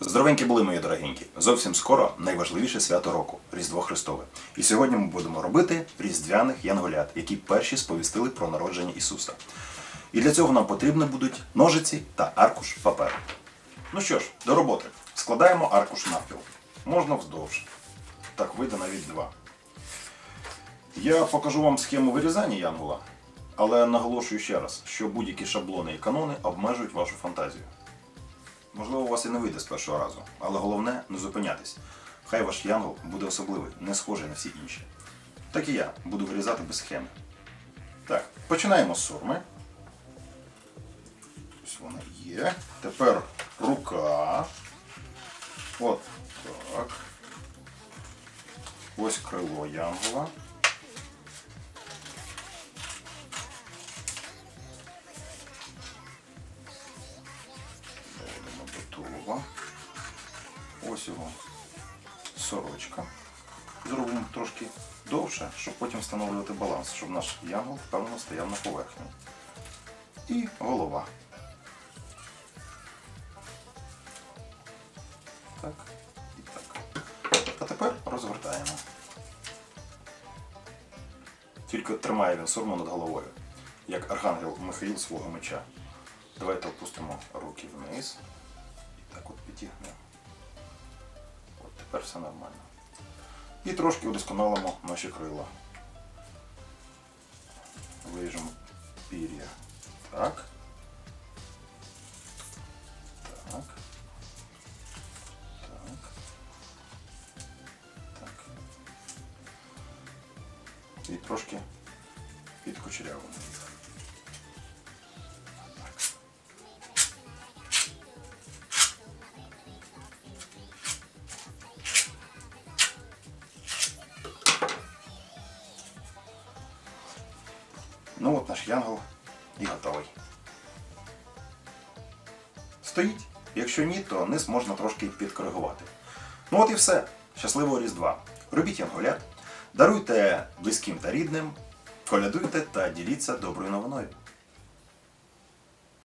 Здоровенькі були мої дорогенькі. Зовсім скоро найважливіше свято року Різдво Христове. І сьогодні ми будемо робити різдвяних янголят, які перші сповістили про народження Ісуса. І для цього нам потрібні будуть ножиці та аркуш паперу. Ну що ж, до роботи. Складаємо аркуш навпіл. Можна вздовж. Так вийде навіть два. Я покажу вам схему вирізання янгола, але наголошую ще раз, що будь-які шаблони і канони обмежують вашу фантазію. Можливо, у вас і не вийде з першого разу, але головне не зупинятись. Хай ваш янгол буде особливий, не схожий на всі інші. Так і я буду вирізати без схеми. Так, починаємо з сурми. Ось вона є. Тепер рука. От так. Ось крило янгола. До. Ось його сорочка. Зробимо трошки довше, щоб потім встановлювати баланс, щоб наш янгол впевнено стояв на поверхні. І голова. Так і так. А тепер розгортаємо. Тільки тримає він сурму над головою, як архангел Михаїл свого меча. Давайте опустимо руки вниз. Так от підігнемо. От тепер все нормально. І трошки удосконалимо наші крила. Виріжемо пір'я. Так. Так. Так. Так. І трошки підкучерявимо їх. Ну от наш янгол і готовий. Стоїть. Якщо ні, то низ можна трошки підкоригувати. Ну от і все. Щасливого Різдва. Робіть янголят, даруйте близьким та рідним, колядуйте та діліться доброю новиною.